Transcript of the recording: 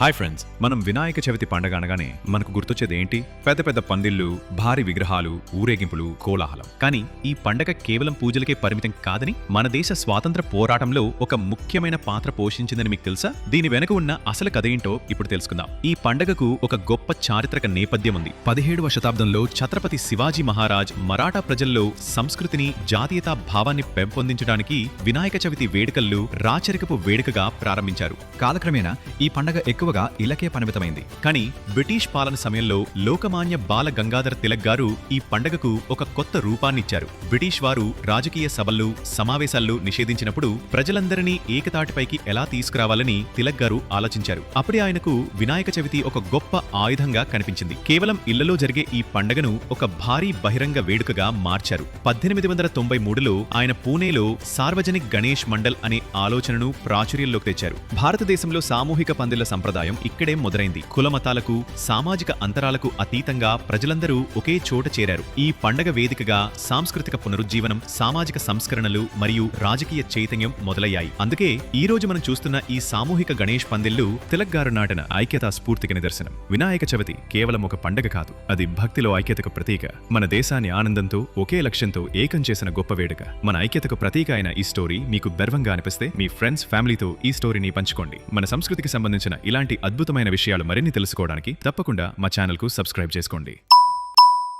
Hi friends మనం వినాయక చవితి పండగ అనగానే మనకు గుర్తొచ్చేది ఏంటి? పెద్ద పెద్ద పందిళ్ళు భారీ విగ్రహాలు ఊరేగింపులు కోలాహలం. కానీ ఈ పండగ కేవలం పూజలకే పరిమితం కాదని మన దేశ స్వాతంత్ర పోరాటంలో ఒక ముఖ్యమైన పాత్ర పోషించిందని మీకు తెలుసా? దీని వెనుక ఉన్న అసలు కథ ఏంటో ఇప్పుడు తెలుసుకుందాం. ఈ పండగకు ఒక గొప్ప చారిత్రక నేపథ్యం ఉంది. పదిహేడవ శతాబ్దంలో ఛత్రపతి శివాజీ మహారాజ్ మరాఠా ప్రజల్లో సంస్కృతిని జాతీయతా భావాన్ని పెంపొందించడానికి వినాయక చవితి వేడుకల్లో రాచరికపు వేడుకగా ప్రారంభించారు. కాలక్రమేణా ఈ పండగ ఎక్కువ ఎక్కువగా ఇలకే పరిమితమైంది. కానీ బ్రిటిష్ పాలన సమయంలో లోకమాన్య బాల గంగాధర తిలక్ గారు ఈ పండగకు ఒక కొత్త రూపాన్నిచ్చారు. బ్రిటిష్ వారు రాజకీయ సభల్లో సమావేశాల్లో నిషేధించినప్పుడు ప్రజలందరినీ ఏకతాటిపైకి ఎలా తీసుకురావాలని తిలక్ గారు ఆలోచించారు. అప్పుడే ఆయనకు వినాయక చవితి ఒక గొప్ప ఆయుధంగా కనిపించింది. కేవలం ఇళ్ళలో జరిగే ఈ పండగను ఒక భారీ బహిరంగ వేడుకగా మార్చారు. పద్దెనిమిది వందల తొంభై మూడులో ఆయన పూణేలో సార్వజనిక్ గణేష్ మండల్ అనే ఆలోచనను ప్రాచుర్యంలోకి తెచ్చారు. భారతదేశంలో సామూహిక పందిళ్ళ సంప్రదాయం ఇక్కడే మొదలైంది. కులమతాలకు సామాజిక అంతరాలకు అతీతంగా ప్రజలందరూ ఒకే చోట చేరారు. ఈ పండగ వేదికగా సాంస్కృతిక పునరుజ్జీవనం సామాజిక సంస్కరణలు మరియు రాజకీయ చైతన్యం మొదలయ్యాయి. అందుకే ఈ రోజు మనం చూస్తున్న ఈ సామూహిక గణేష్ పందిళ్ళు తిలక్గారు నాటిన ఐక్యతా స్ఫూర్తికి నిదర్శనం. వినాయక చవితి కేవలం ఒక పండగ కాదు. అది భక్తిలో ఐక్యతకు ప్రతీక. మన దేశాన్ని ఆనందంతో ఒకే లక్ష్యంతో ఏకం చేసిన గొప్ప వేడుక. మన ఐక్యతకు ప్రతీక అయిన ఈ స్టోరీ మీకు గర్వంగా అనిపిస్తే మీ ఫ్రెండ్స్ ఫ్యామిలీతో ఈ స్టోరీని పంచుకోండి. మన సంస్కృతికి సంబంధించిన ఇలా ఇలాంటి అద్భుతమైన విషయాలు మరిన్ని తెలుసుకోవడానికి తప్పకుండా మా ఛానల్కు సబ్స్క్రైబ్ చేసుకోండి.